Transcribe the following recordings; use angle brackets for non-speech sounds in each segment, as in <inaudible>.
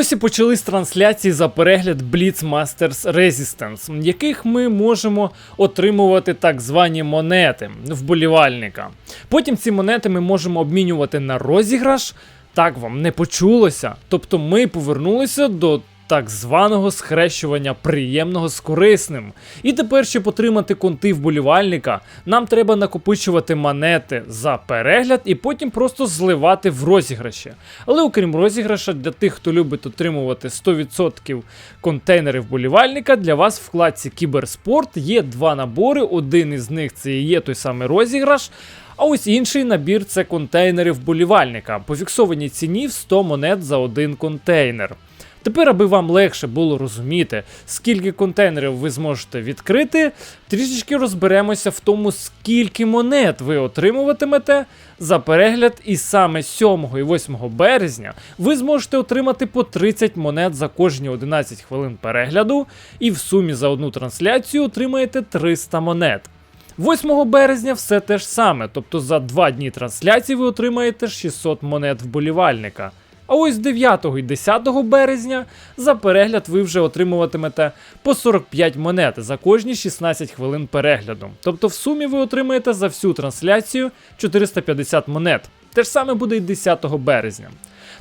Ось і почались трансляції за перегляд Blitz Masters Resistance, яких ми можемо отримувати так звані монети вболівальника. Потім ці монети ми можемо обмінювати на розіграш. Так вам не почулося. Тобто ми повернулися до так званого схрещування приємного з корисним. І тепер, щоб отримати конти вболівальника, нам треба накопичувати монети за перегляд і потім просто зливати в розіграші. Але окрім розіграша, для тих, хто любить отримувати 100% контейнери вболівальника, для вас в вкладці Кіберспорт є два набори. Один із них це є той самий розіграш. А ось інший набір це контейнери вболівальника по фіксованій ціні в 100 монет за один контейнер. Тепер, аби вам легше було розуміти, скільки контейнерів ви зможете відкрити, трішечки розберемося в тому, скільки монет ви отримуватимете за перегляд, і саме 7 і 8 березня ви зможете отримати по 30 монет за кожні 11 хвилин перегляду, і в сумі за одну трансляцію отримаєте 300 монет. 8 березня все те ж саме, тобто за 2 дні трансляції ви отримаєте 600 монет вболівальника. А ось 9 і 10 березня за перегляд ви вже отримуватимете по 45 монет за кожні 16 хвилин перегляду. Тобто в сумі ви отримаєте за всю трансляцію 450 монет. Те ж саме буде і 10 березня.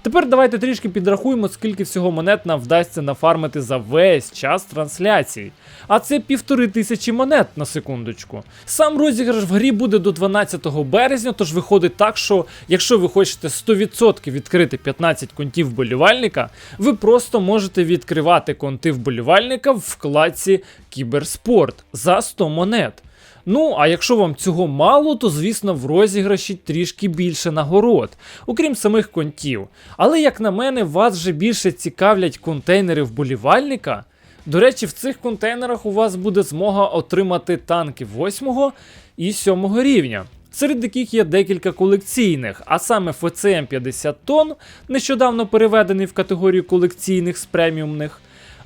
Тепер давайте трішки підрахуємо, скільки всього монет нам вдасться нафармити за весь час трансляції. А це півтори тисячі монет на секундочку. Сам розіграш в грі буде до 12 березня, тож виходить так, що якщо ви хочете 100% відкрити 15 контів вболівальника, ви просто можете відкривати конти вболівальника в вкладці Кіберспорт за 100 монет. Ну, а якщо вам цього мало, то звісно в розіграші трішки більше нагород, окрім самих контів. Але як на мене, вас вже більше цікавлять контейнери вболівальника. До речі, в цих контейнерах у вас буде змога отримати танки 8 і 7 рівня. Серед яких є декілька колекційних, а саме ФЦМ 50 тонн, нещодавно переведений в категорію колекційних з преміумних,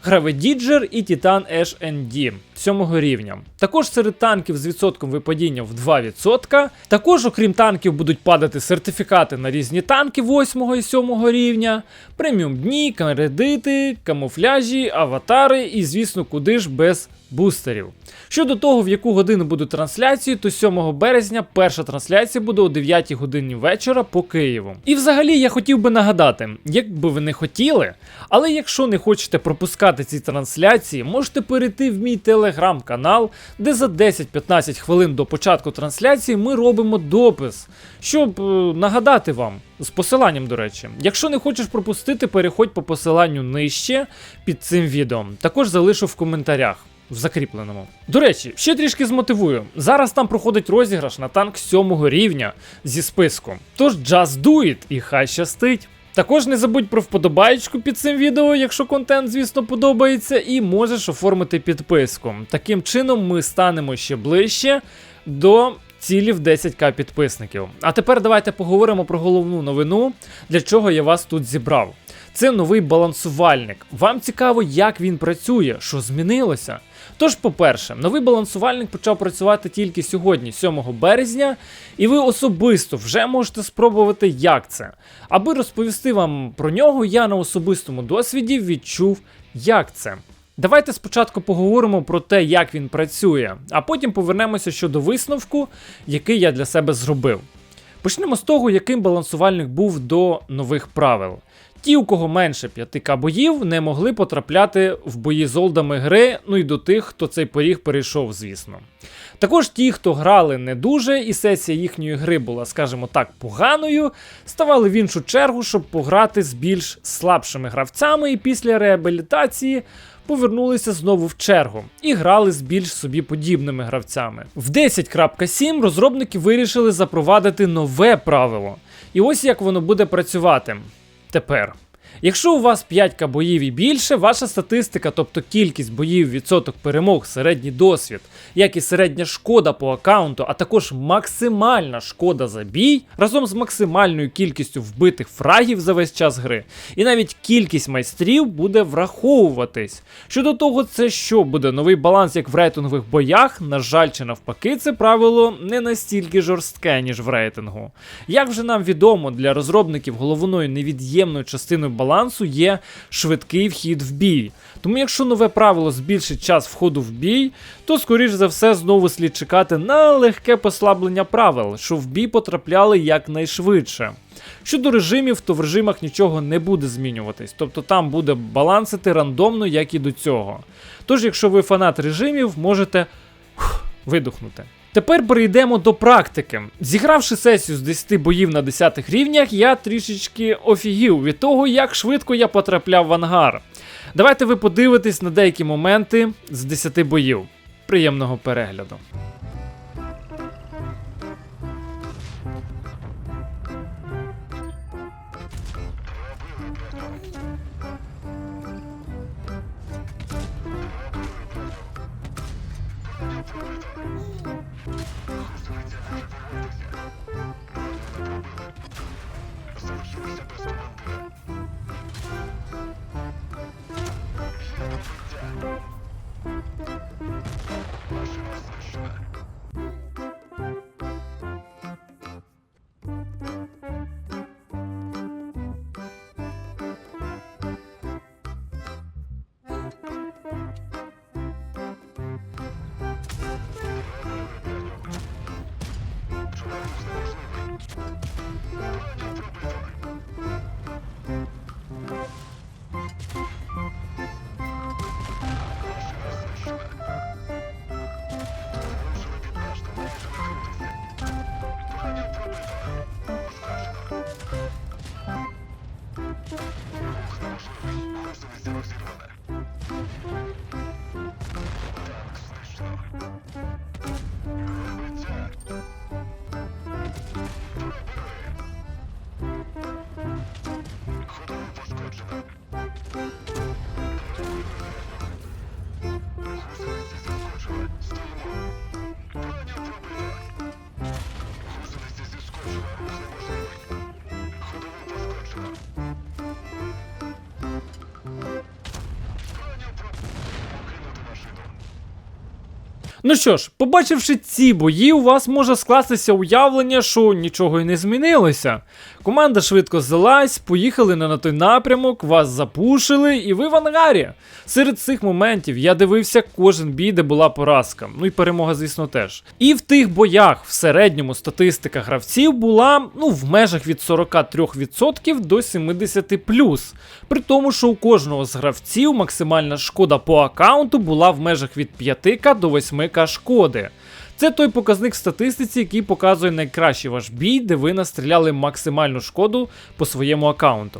Граведіджер і Титан ND 7 рівня. Також серед танків з відсотком випадіння в 2%. Також, окрім танків, будуть падати сертифікати на різні танки 8 і 7 рівня, преміум дні, кредити, камуфляжі, аватари і, звісно, куди ж без бустерів. Щодо того, в яку годину будуть трансляції, то 7 березня перша трансляція буде о 9 годині вечора по Києву. І взагалі я хотів би нагадати, як би ви не хотіли, але якщо не хочете пропускати ці трансляції, можете перейти в мій телеграм-канал, де за 10-15 хвилин до початку трансляції ми робимо допис, щоб е, нагадати вам. З посиланням, до речі. Якщо не хочеш пропустити, переходь по посиланню нижче під цим відео. Також залишу в коментарях в закріпленому. До речі, ще трішки змотивую. Зараз там проходить розіграш на танк 7 рівня зі списку. Тож just do it і хай щастить. Також не забудь про вподобайку під цим відео, якщо контент, звісно, подобається, і можеш оформити підписку. Таким чином ми станемо ще ближче до цілі в 10к підписників. А тепер давайте поговоримо про головну новину, для чого я вас тут зібрав. Це новий балансувальник. Вам цікаво, як він працює, що змінилося. Тож, по-перше, новий балансувальник почав працювати тільки сьогодні, 7 березня, і ви особисто вже можете спробувати, як це. Аби розповісти вам про нього, я на особистому досвіді відчув, як це. Давайте спочатку поговоримо про те, як він працює, а потім повернемося щодо висновку, який я для себе зробив. Почнемо з того, яким балансувальник був до нових правил. Ті, у кого менше 5к боїв, не могли потрапляти в бої з олдами гри, ну і до тих, хто цей поріг перейшов, звісно. Також ті, хто грали не дуже, і сесія їхньої гри була, скажімо так, поганою, ставали в іншу чергу, щоб пограти з більш слабшими гравцями, і після реабілітації повернулися знову в чергу і грали з більш собі подібними гравцями. В 10.7 розробники вирішили запровадити нове правило. І ось як воно буде працювати тепер. Якщо у вас 5 боїв і більше, ваша статистика, тобто кількість боїв, відсоток перемог, середній досвід, як і середня шкода по аккаунту, а також максимальна шкода за бій, разом з максимальною кількістю вбитих фрагів за весь час гри, і навіть кількість майстрів буде враховуватись. Щодо того, це що буде новий баланс, як в рейтингових боях, на жаль, чи навпаки, це правило не настільки жорстке, ніж в рейтингу. Як вже нам відомо, для розробників головною невід'ємною частиною балансу балансу є швидкий вхід в бій. Тому якщо нове правило збільшить час входу в бій, то скоріш за все знову слід чекати на легке послаблення правил, що в бій потрапляли якнайшвидше. Щодо режимів, то в режимах нічого не буде змінюватись, тобто там буде балансити рандомно, як і до цього. Тож, якщо ви фанат режимів, можете видухнути. Тепер перейдемо до практики. Зігравши сесію з 10 боїв на 10 рівнях, я трішечки офігів від того, як швидко я потрапляв в ангар. Давайте ви подивитесь на деякі моменти з 10 боїв. Приємного перегляду. Просто вы сделали Ну що ж, побачивши ці бої, у вас може скластися уявлення, що нічого й не змінилося. Команда швидко здалась, поїхали не на той напрямок, вас запушили, і ви в ангарі. Серед цих моментів я дивився кожен бій, де була поразка. Ну і перемога, звісно, теж. І в тих боях в середньому статистика гравців була ну, в межах від 43% до 70%. При тому, що у кожного з гравців максимальна шкода по аккаунту була в межах від 5к до 8к шкоди. Це той показник статистиці, який показує найкращий ваш бій, де ви настріляли максимальну шкоду по своєму аккаунту.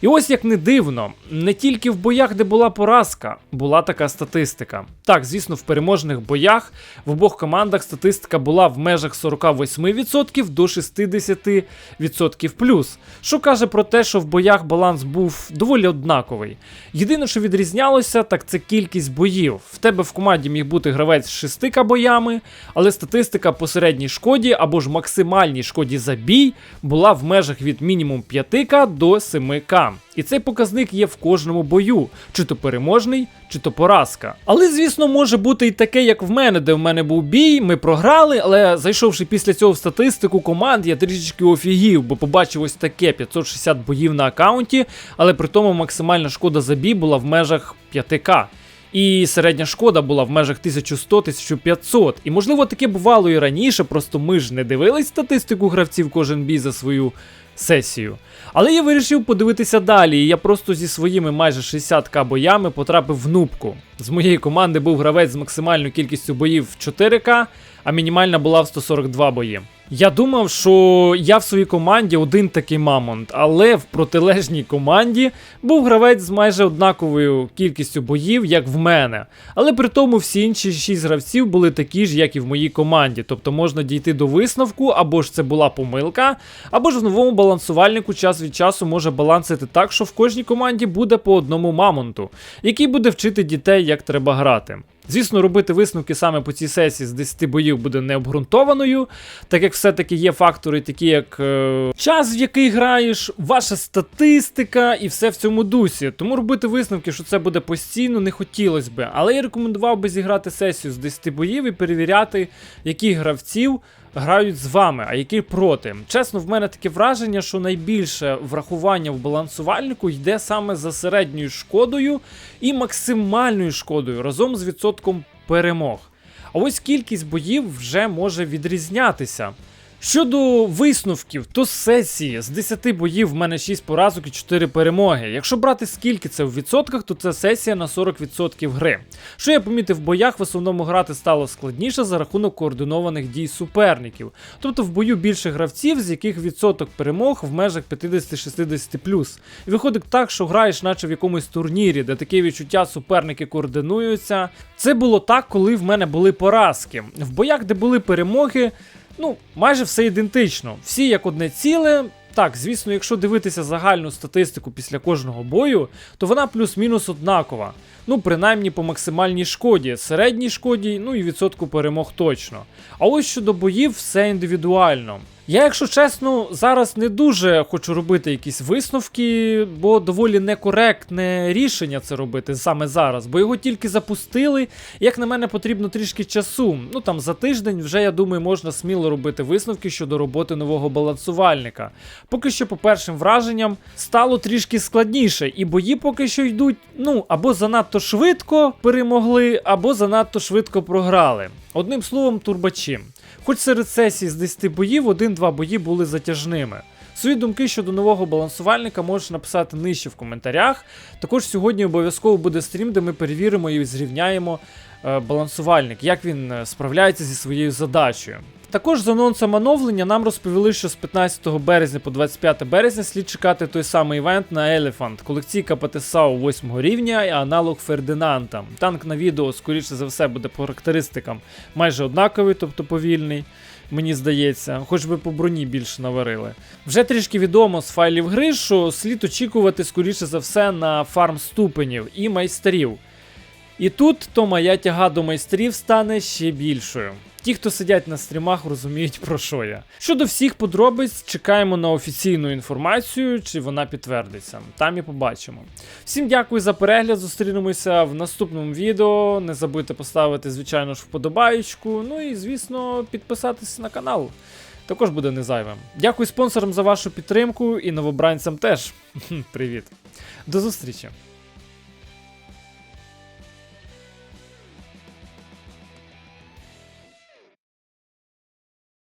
І ось як не дивно, не тільки в боях, де була поразка, була така статистика. Так, звісно, в переможних боях в обох командах статистика була в межах 48% до 60% плюс, що каже про те, що в боях баланс був доволі однаковий. Єдине, що відрізнялося, так це кількість боїв. В тебе в команді міг бути гравець з 6 боями, але статистика по середній шкоді або ж максимальній шкоді за бій була в межах від мінімум 5к до 7к. І цей показник є в кожному бою, чи то переможний, чи то поразка. Але, звісно, може бути і таке, як в мене, де в мене був бій, ми програли, але зайшовши після цього в статистику команд, я трішечки офігів, бо побачив ось таке 560 боїв на аккаунті, але при тому максимальна шкода за бій була в межах 5к. І середня шкода була в межах 1100-1500. І можливо таке бувало і раніше, просто ми ж не дивились статистику гравців кожен бій за свою сесію. Але я вирішив подивитися далі, і я просто зі своїми майже 60к боями потрапив в нубку. З моєї команди був гравець з максимальною кількістю боїв в 4к, а мінімальна була в 142 бої. Я думав, що я в своїй команді один такий мамонт, але в протилежній команді був гравець з майже однаковою кількістю боїв, як в мене. Але при тому всі інші 6 гравців були такі ж, як і в моїй команді. Тобто можна дійти до висновку, або ж це була помилка, або ж в новому балансувальнику час від часу може балансити так, що в кожній команді буде по одному мамонту, який буде вчити дітей, як треба грати. Звісно, робити висновки саме по цій сесії з 10 боїв буде необґрунтованою, так як все-таки є фактори, такі як е, час, в який граєш, ваша статистика і все в цьому дусі. Тому робити висновки, що це буде постійно, не хотілося би. Але я рекомендував би зіграти сесію з 10 боїв і перевіряти, яких гравців грають з вами, а які проти. Чесно, в мене таке враження, що найбільше врахування в балансувальнику йде саме за середньою шкодою і максимальною шкодою разом з відсотком перемог. А ось кількість боїв вже може відрізнятися. Щодо висновків, то сесії з 10 боїв в мене 6 поразок і 4 перемоги. Якщо брати скільки це в відсотках, то це сесія на 40% гри. Що я помітив в боях, в основному грати стало складніше за рахунок координованих дій суперників. Тобто в бою більше гравців, з яких відсоток перемог в межах 50-60 І виходить так, що граєш, наче в якомусь турнірі, де таке відчуття суперники координуються. Це було так, коли в мене були поразки. В боях, де були перемоги. Ну, майже все ідентично. Всі як одне ціле. Так, звісно, якщо дивитися загальну статистику після кожного бою, то вона плюс-мінус однакова. Ну, принаймні по максимальній шкоді, середній шкоді, ну і відсотку перемог точно. А ось щодо боїв, все індивідуально. Я, якщо чесно, зараз не дуже хочу робити якісь висновки, бо доволі некоректне рішення це робити саме зараз, бо його тільки запустили. Як на мене, потрібно трішки часу. Ну там за тиждень вже я думаю, можна сміло робити висновки щодо роботи нового балансувальника. Поки що, по першим враженням, стало трішки складніше, і бої поки що йдуть, ну або занадто швидко перемогли, або занадто швидко програли. Одним словом, турбачі. Хоч серед сесій з 10 боїв один-два бої були затяжними. Свої думки щодо нового балансувальника можеш написати нижче в коментарях. Також сьогодні обов'язково буде стрім, де ми перевіримо і зрівняємо е, балансувальник, як він е, справляється зі своєю задачею. Також з анонсом оновлення нам розповіли, що з 15 березня по 25 березня слід чекати той самий івент на Elephant, колекційка ПТСАУ 8 рівня і аналог Фердинанта. Танк на відео, скоріше за все, буде по характеристикам майже однаковий, тобто повільний. Мені здається, хоч би по броні більше наварили. Вже трішки відомо з файлів гри, що слід очікувати, скоріше за все, на фарм ступенів і майстерів. І тут то моя тяга до майстрів стане ще більшою. Ті, хто сидять на стрімах, розуміють про що я. Щодо всіх подробиць, чекаємо на офіційну інформацію, чи вона підтвердиться. Там і побачимо. Всім дякую за перегляд. Зустрінемося в наступному відео. Не забудьте поставити, звичайно ж, вподобаєчку. Ну і, звісно, підписатися на канал. Також буде не зайвим. Дякую спонсорам за вашу підтримку і новобранцям теж. <laughs> Привіт. До зустрічі!